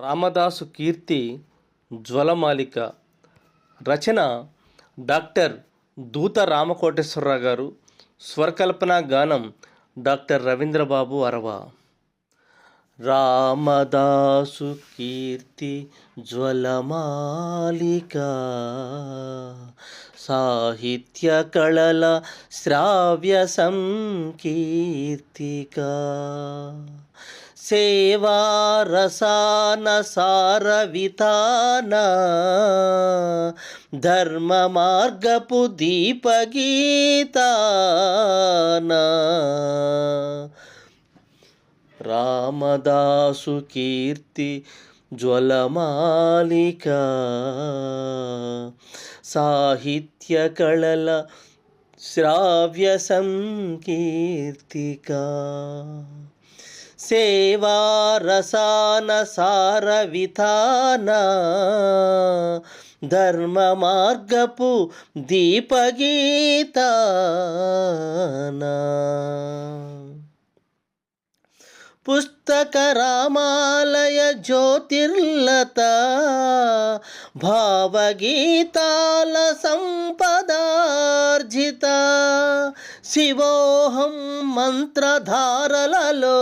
రామదాసు కీర్తి జ్వలమాలిక. రచన డాక్టర్ దూత రామకోటేశ్వరరావు గారు. స్వరకల్పన గానం డాక్టర్ రవీంద్రబాబు అరవ. రామదాసు కీర్తి జ్వలమాలిక. సాహిత్య కళల శ్రావ్య సంకీర్తిక. సేవారసానసారవితాన ధర్మ మార్గపు దీపగీతాన. రామదాసు కీర్తి జ్వలమాలిక సాహిత్య కళల శ్రావ్య సంకీర్తిక. సేవారసాన సార విధాన ధర్మ మార్గపు దీపగీత పుస్తక రామాలయ జ్యోతిర్లత భావగీతాల సంపదార్జిత శివోహం మంత్రధారలలో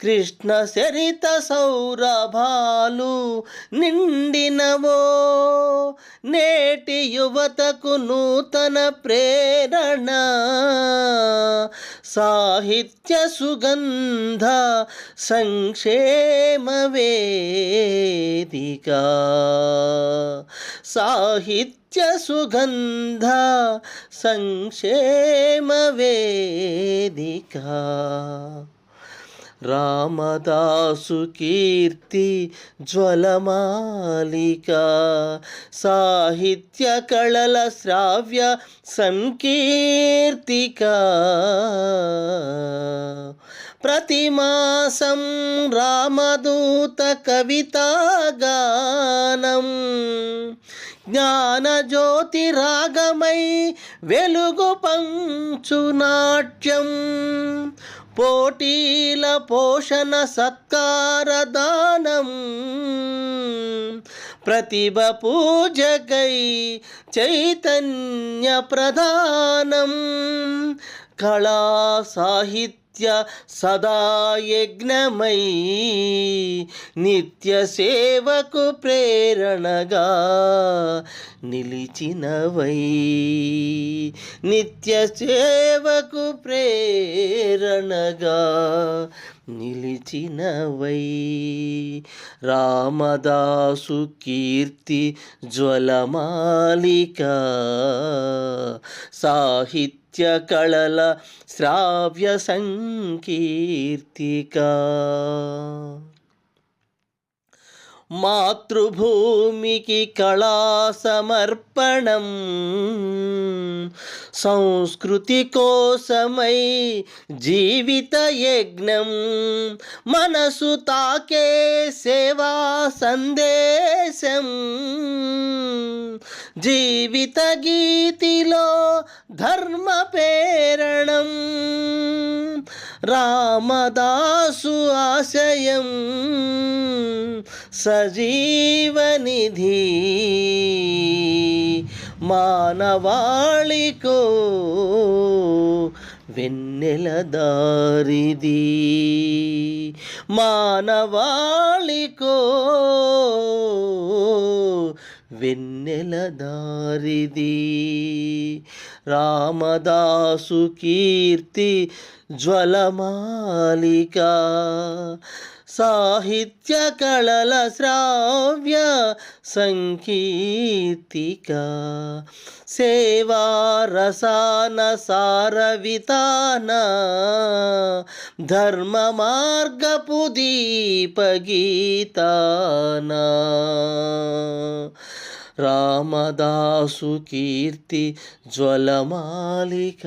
కృష్ణ చరిత సౌరభాలు నిండినవో నేటి యువతకు నూతన ప్రేరణ సాహిత్య సుగంధ సంక్షేమ వేదిక. సాహిత్య సుగంధ సంక్షేమ వేదిక. రామదాసు కీర్తి జ్వలమాలిక. సాహిత్య కళల శ్రావ్య సంకీర్తిక. ప్రతిమాసం రామదూత కవితాగానం జ్ఞానజ్యోతి రాగమై వెలుగు పంచు నాట్యం. పోటీల పోషణ సత్కార దానం. ప్రతిభ పూజకై చైతన్య ప్రధానం కళా సాహిత్య సదా యజ్ఞమై నిత్య సేవకు ప్రేరణగా నిలిచినవై నిత్య సేవకు ప్రేరణగా నిలిచినవై రామదాసు కీర్తి జ్వలమాలిక సాహిత్య नित्य कलल श्राव्य संकीर्तिका। मातृभूमि की कला समर्पण संस्कृति को समय जीवित यज्ञ मनसुता के सेवा सन्देशम्। జీవిత గీతిలో ధర్మ ప్రేరణం. రామదాసు ఆశయం సజీవనిధి. మానవాళికో వెన్నెల దారిది. మానవాళికో వెన్నెల దారిది. రామదాసు కీర్తి జ్వలమాలిక. సాహిత్య కళల శ్రావ్య సంకీర్తిక. సేవా రసాన సార ధర్మ మార్గపు దీపగీతాన. రామదాసు కీర్తి జ్వలమాలిక.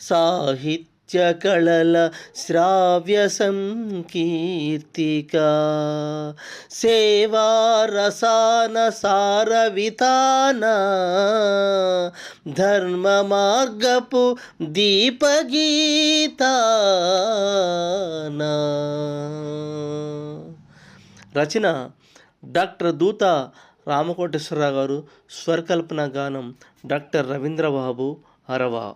సాహిత్య కళల శ్రావ్య సంకీర్తిక. సేవారసాన సారవితాన. ధర్మ మార్గపు దీపగీతాన. రచన డాక్టర్ దూత రామకోటేశ్వరరావు గారు స్వరకల్పన గానం డాక్టర్ రవీంద్రబాబు అరవా